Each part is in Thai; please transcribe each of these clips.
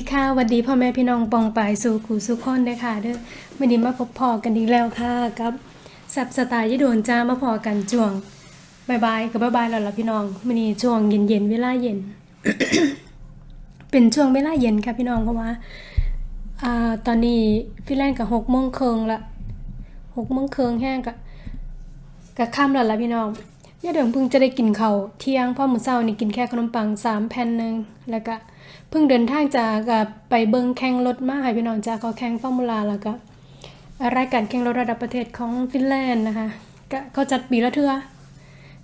วัสดีค่ะวัสดีพ่อแม่พี่น้องปองปายสู่ขู่สุขคนเด้ค่ะเด้อวันนี้มาพบพอกันอีกแล้วค่ะกับสับสไตล์ยะโดนจ้ามาพอกันช่วงบายบายกับบายบายแล้วล่ะพี่น้องวันนี้ช่วงเย็นเย็นเวลาเย็น เป็นช่วงเวลาเย็นค่ะพี่น้องเพราะว่าอ่าตอนนี้ฟินแลนด์กับหกโมงครึ่งละหกโมงครึ่งแห้งกะกะค่ำแล้วล่ะพี่น้องย่าเดิมเพิ่งจะได้กินเขาเที่ยงพราะมื้อเช้านี่กินแค่ขนมปังสามแผ่นหนึ่งแล้วก็ เพิ่งเดินทางจากกับไปเบิงแข่งรถมาให้พี่น้องจากเขาแข่งฟอร์มูลาแล้วก็รายการแข่งรถระดับประเทศของฟินแลนด์นะคะก็เขาจัดปีละเทื่อ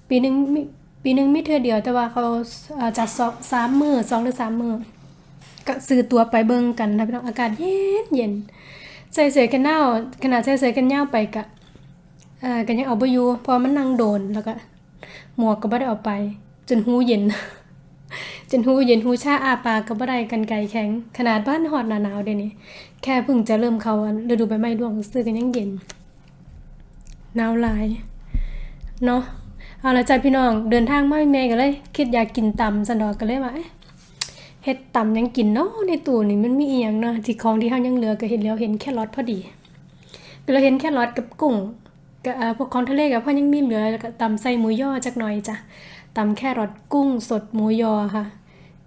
ปีหนึ่งปีหนึ่งไมีเทื่อเดียวแต่ว่าเขาจัดสองสามมือสองหรือสามมือก็ซื้อตัวไปเบิงกันนะพี่น้องอากาศเย็นเย็นใส่เสื้อกันหนาวขนาดใส่เสื้อกันหนาวไปกะเอ่อกันยังเอาไปอยู่พราะมันนั่งโดนแล้วก็หมวกก็ไม่ได้เอาไป จนหูเย็น จนหูเย็นหูชาอาปากก็บ่ได้กันไกลแข็ง ขนาดบ้านฮอดหนาวเดี๋ยวนี้ แค่เพิ่งจะเริ่มเขาฤดูใบไม้ร่วงซื้อกันยังเย็นหนาวหลายเนาะเอาละจ้ะพี่น้องเดินทางมาแม่ก็เลย คิดอยากกินตำสันดอกก็เลยว่าเอ๊ะเฮ็ดตำยังกินเนาะในตู้นี่มันมีอีหยังเนาะที่ของที่เฮายังเหลือก็เห็นแล้วเห็นแค่รอทพอดีก็เลยเห็นแค่รอทกับกุ้ง กับพวกของทะเลกับพ่อยังมีเหลือแล้วก็ตำใส่หมูย่อจักหน่อยจ้ะตำแค่รสกุ้งสดหมูยอค่ะ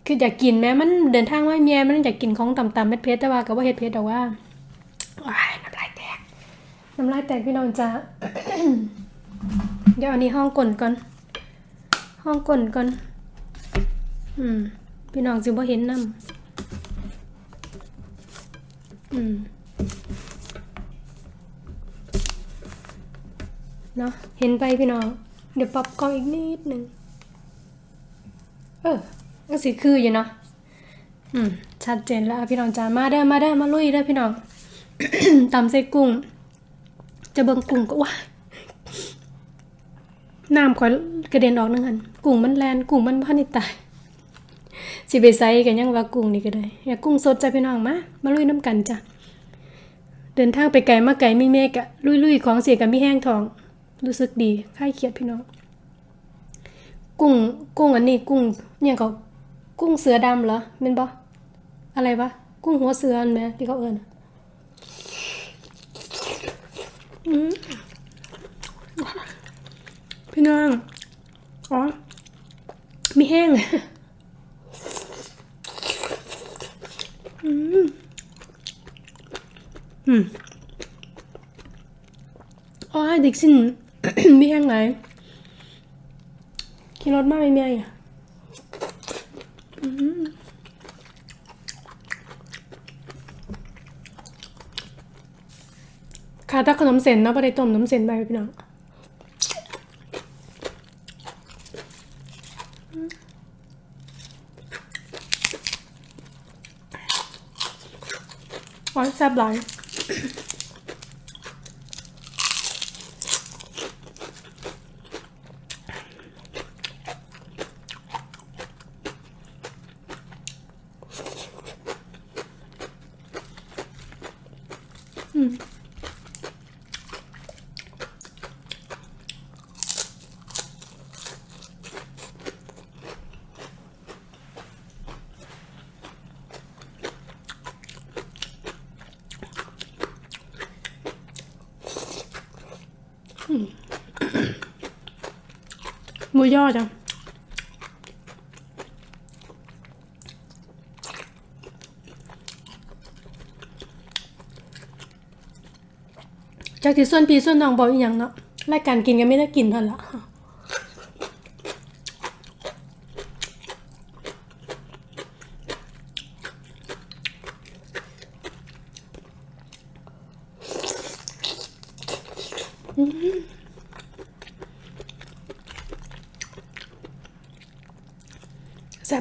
คืออยากกินแม้มันเดินทางมาเมียมันอยากกินของตำตำเม็ดเพชรแต่ว่าก็ว่าเฮ็ดเพชรแต่ว่าน้ำลายแตกน้ำลายแตกพี่น้องจ้าเดี๋ยวอันนี้ห้องก่นก่อน ห้องก่นก่อน อืม พี่น้องสิบ่เห็นน้ำอืม เนาะเห็นไปพี่น้อง เดี๋ยวปรับกล้องอีกนิดหนึ่งเออก็สิคืออยู่เนาะอืมชัดเจนแล้วพี่น้องจ้ามาเด้อมาเด้อมาลุยเด้อพี่น้องตำใส่กุ้ง จะเบิ่งกุ้งก็ว้าน้ำข่อยกระเด็นออกนึงหันกุ้งมันแลนกุ้งมันพันนิตายสิไปใส่กันยังว่ากุ้งนี่ก็ได้อยากกุ้งสดจ้ะพี่น้องมามาลุยน้ำกันจ้ะเดินทางไปไกลมาไกลมีเมฆอะลุยๆของเสียกันมีแห้งทอง รู้สึกดีคลายเครียดพี่น้อง กุ้ง กุ้งอันนี้ กุ้งเนี่ยเขากุ้งเสือดำเหรอเป็นปะอะไรวะกุ้งหัวเสืออันไหมที่เขาเอิญอืมพี่น้อง อ๋อ มีแห้งอืม อืมอ๋อดิกสิน มีแห้งไหนขี่รถมากไม่มีอะค่ะถ้าขนมเส้นเนาะบ่ได้ต้มขน้ำเส้นไปพี่น้องอ๋อแซ่บหลาย มือย่อจังจากที่ส่วนพี่ส่วนน้องบอกอีกอย่างเนาะรายการกินกันไม่ได้กินเท่านั้นละ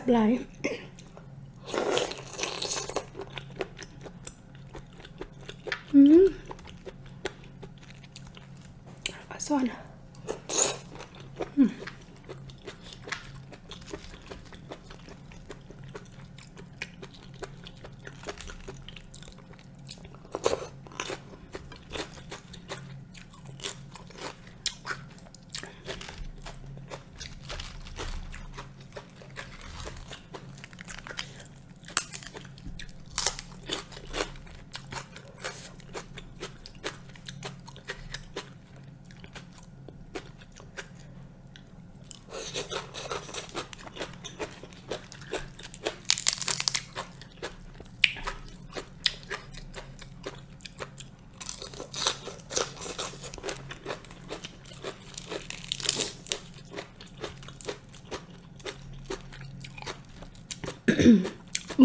แซ่บ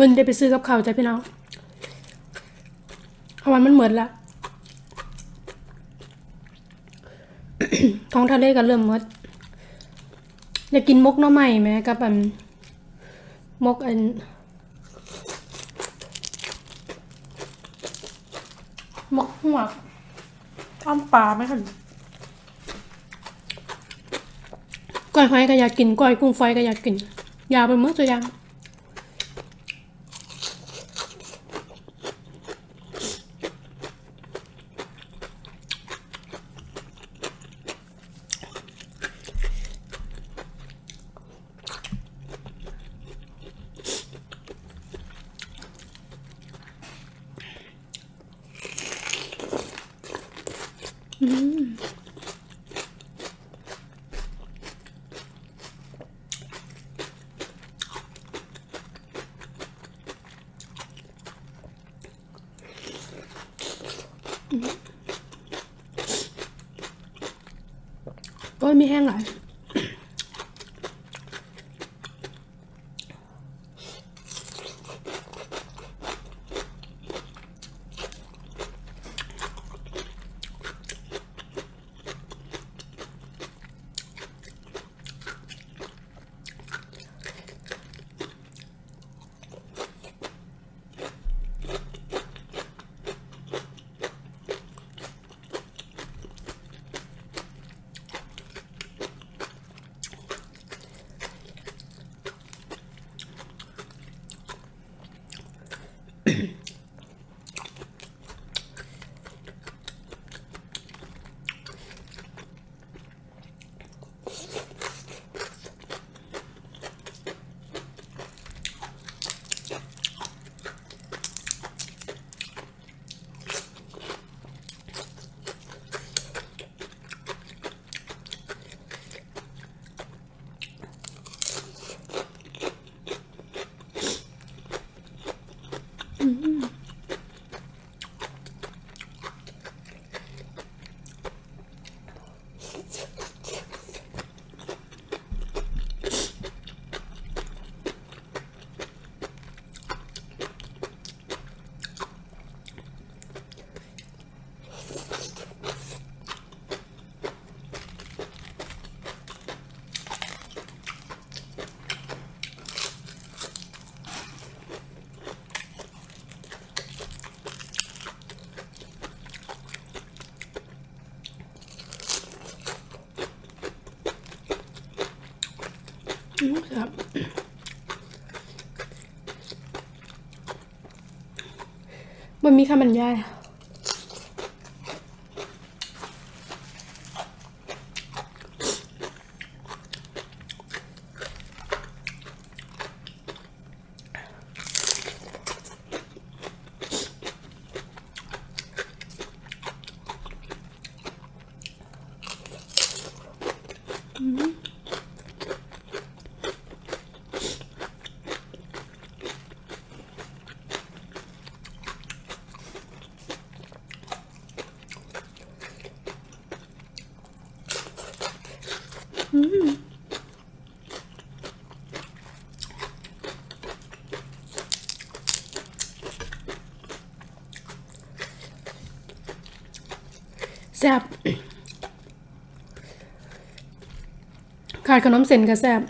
นได้ไปซื้อกับเขาวจ้ะพี่น้องเพราะวันมันเหมือนละท้องทะเลก็เริ่มหมดอยากกินมกหน้อใหม่ไหมกับอันมกอันมกหัวกอ้อมปลาไหมคะก้อยหอยก็อยากกินก้อยกุ้งไฟก็อยากกิน ยาวไปเมื่อตัวอยางก็มีแห้งหลาย ครับมันมีคำบรรยายแซ่บขาดขนมเส้นก็แซ่บ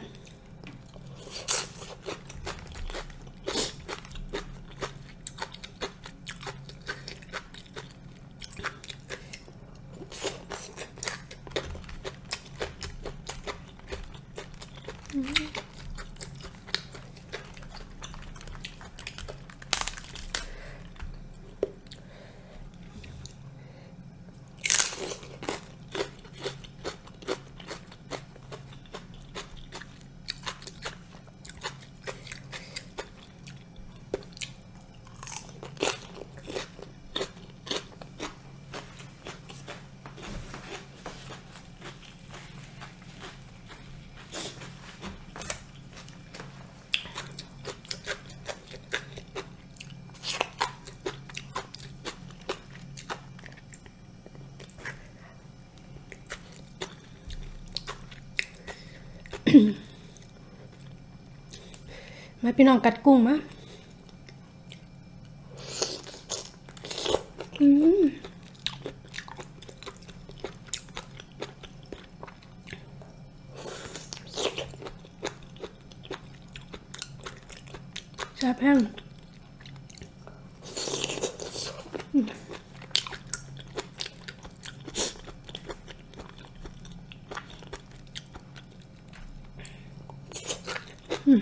มาพี่น้องกัดกุ้งมาอืมแซ่บแห้งอืม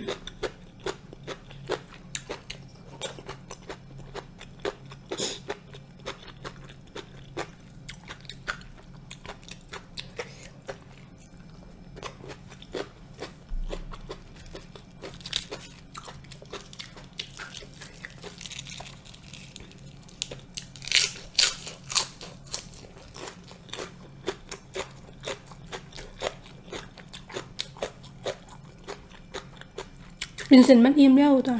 เป็นเส้นมันอิ่มแล้วจ้ะ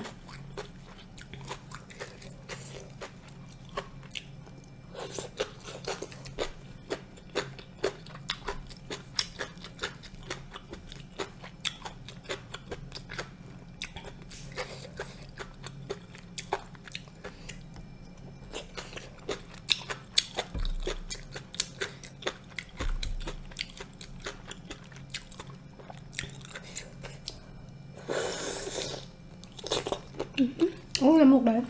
โอ้น้ำมูกเลย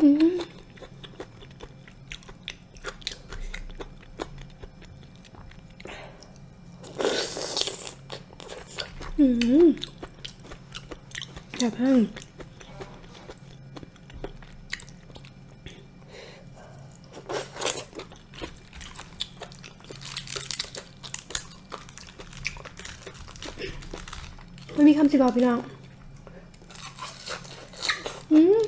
อืมอืม จะพังมันมีคำสิบอกพี่น้อง อืม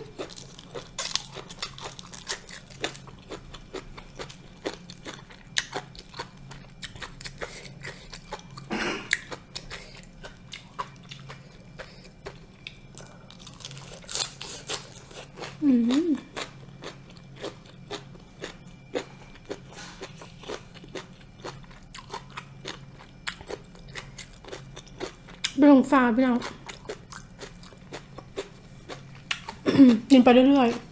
อืม ไปลงฟ้าพี่น้องกินไปเรื่อยๆ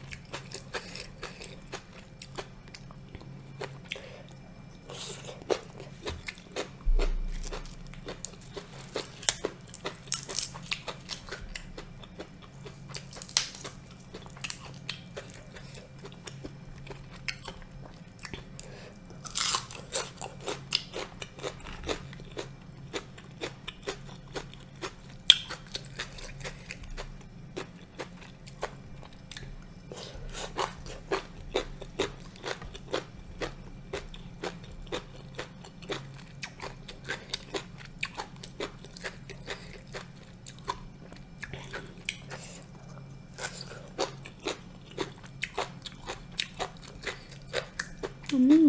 อืม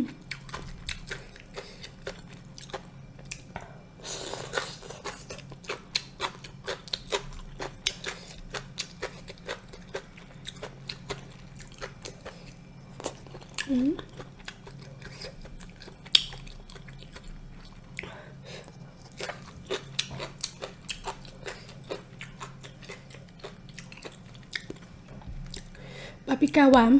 อืมปาปริก้าหวาน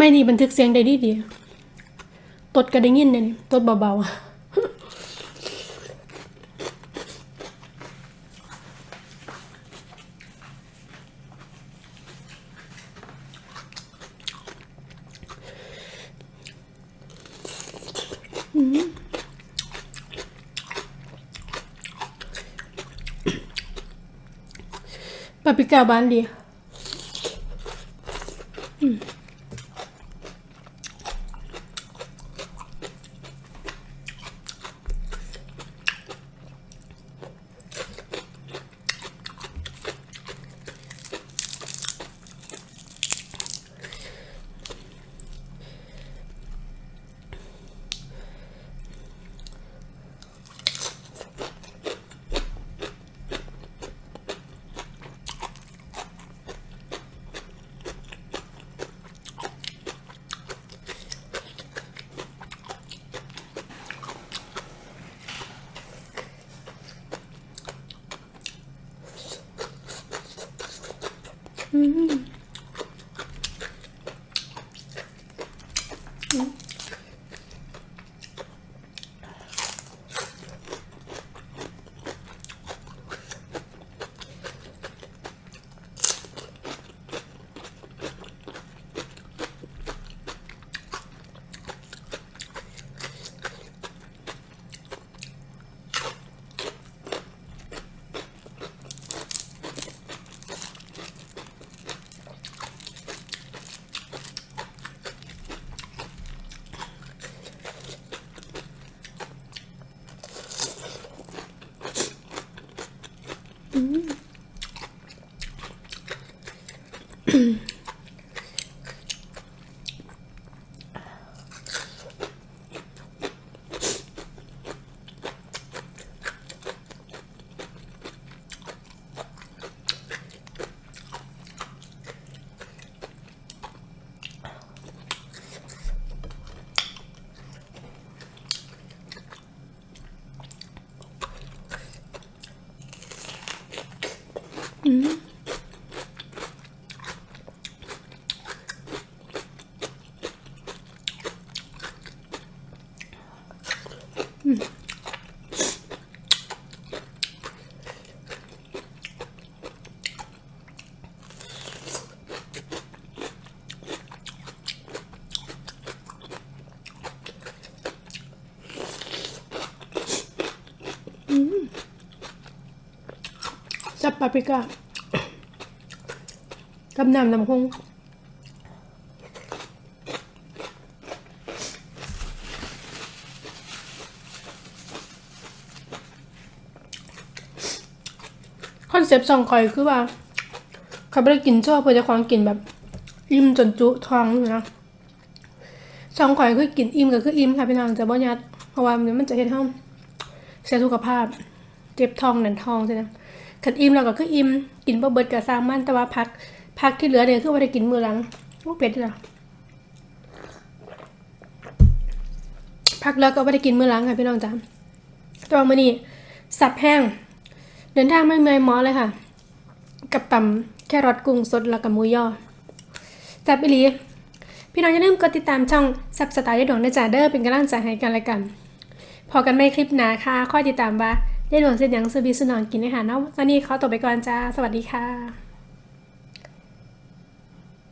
ไม่นี่บันทึกเสียงได้ดีดีตดก็ได้ยินเนี่ยนี่ตดเบาๆอะปาปิก้าบ้านดี จับปาปริก้ากับน้ำน้ำคงคอนเซปต์สองคอยคือว่าเขาไม่ได้กินชั่วเพื่อจะความกินแบบ อิ่มจนจุท้องอยู่นะสองข่อยคือกินอิ่มก็คืออิ่มค่ะพี่น้องจะบ่ยัด เพราะว่ามันจะเฮ็ดให้เราเสียสุขภาพ เจ็บท้องแน่นท้องใช่ไหม ขันอิ่มเราก็คืออิ่มกินบ่เบิดก็สร้างมันแต่ว่าพักพักที่เหลือเนี่ยคือว่าได้กินมือหลังโอ้เป็ดเลยพักแล้วก็ไม่ได้กินมือหลังค่ะพี่น้องจ้าตัวมือนี้สับแห้งเดินทางไม่เมื่อยหมอเลยค่ะ กับตำแครอทกุ้งสดแล้วกับหมูย่อแซ่บอีลีพี่น้องอย่าลืมกดติดตามช่องซับสไตล์ยดวงนะจ๊ะเด้อเป็นกำลังใจให้กันและกัน พอกันไม่คลิปหนาค่ะคอยติดตามว่า ยายดวงเสร็จยังสบีสุนอนกินอาหารเนาะตอนนี้ขอตัวไปก่อนจ้า สวัสดีค่ะ